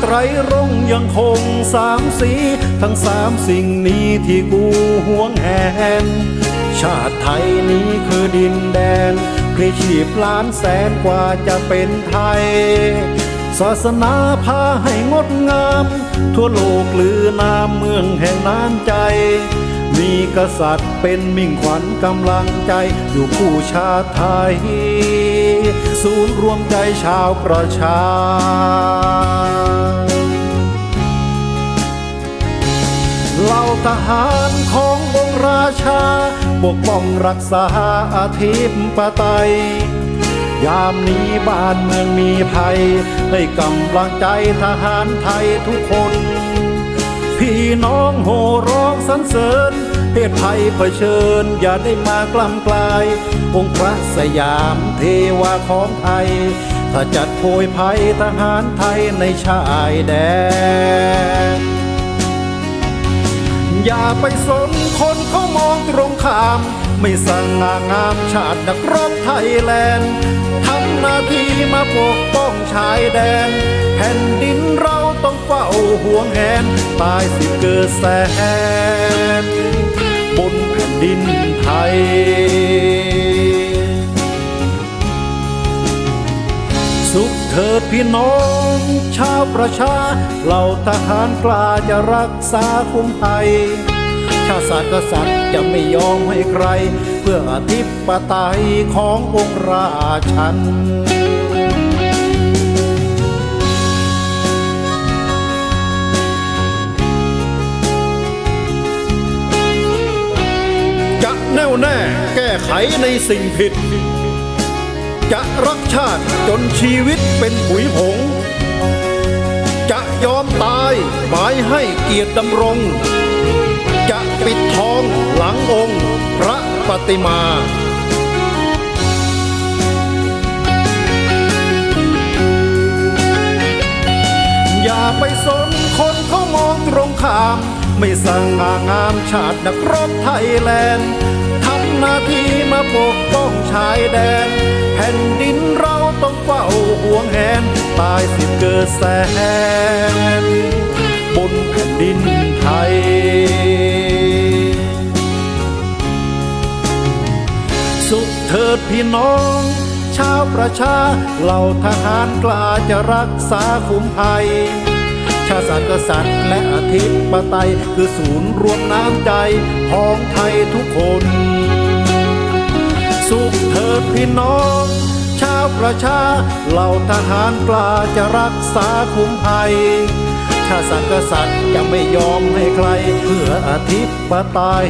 ไตรรงยังคงสามสี ทั้งสามสิ่งนี้ที่กูห่วงแหน ชาติไทยนี้คือดินแดนพลีชีพล้านแสนกว่าจะเป็นไทย ศาสนาพาให้งดงาม ทั่วโลกลือนามเมืองแห่งน้ำใจ มีกษัตริย์เป็นมิ่งขวัญกำลังใจอยู่คู่ชาติไทย ศูนย์รวมใจชาวประชา เหล่าทหารขององค์ราชา ปกป้องรักษาอาทิปไตย ยามนี้บ้านเมืองมีภัย ให้กำลังใจทหารไทยทุกคน พี่น้องโห่ร้อง สรรเสริญเหตุภัยเผชิญ อย่าได้มากล้ำกลาย องค์พระสยามเทวาของไทยถ้าจัดโพยภัยทหารไทยในชายแดนอย่าไปสนคนเขามองตรงข้าม ไม่สง่างามชาตินักรบไทยแลนด์ทำหน้าที่มาปกป้องชายแดน แผ่นดินเรา ต้องเฝ้าห่วงแหน ตายสิเกิดแสน บนแผ่นดินไทยสุขเถิดพี่น้อง ชาวประชา เหล่าทหารกล้าจะรักษาคุ้มภัยชาติศาสตร์กษัตริย์จะไม่ยอมให้ใคร เพื่ออธิปไตยขององค์ราชัน แน่แก้ไขในสิ่งผิด จะรักชาติจนชีวิตเป็นผุยผง จะยอมตายหมายให้เกียรติดำรง จะปิดทองหลังองค์พระปฏิมาอย่าไปสนคนเขามองตรงข้าม ไม่สง่างามชาตินักรบไทยแลนด์ หน้าที่มาปกป้องชายแดน แผ่นดินเราต้องเฝ้าห่วงแหนตายสิบเกิดแสน บนแผ่นดินไทย สุขเถิดพี่น้องชาวประชาเหล่าทหารกล้าจะรักษาคุ้มภัย ชาติศาสตร์กษัตริย์และอธิปไตยคือศูนย์รวมน้ำใจของไทยทุกคน พี่น้อง ชาวประชาเหล่าทหารกล้าจะรักษาคุ้มภัยชาติศาสตร์กษัตริย์จะไม่ยอมให้ใคร เพื่ออธิปไตย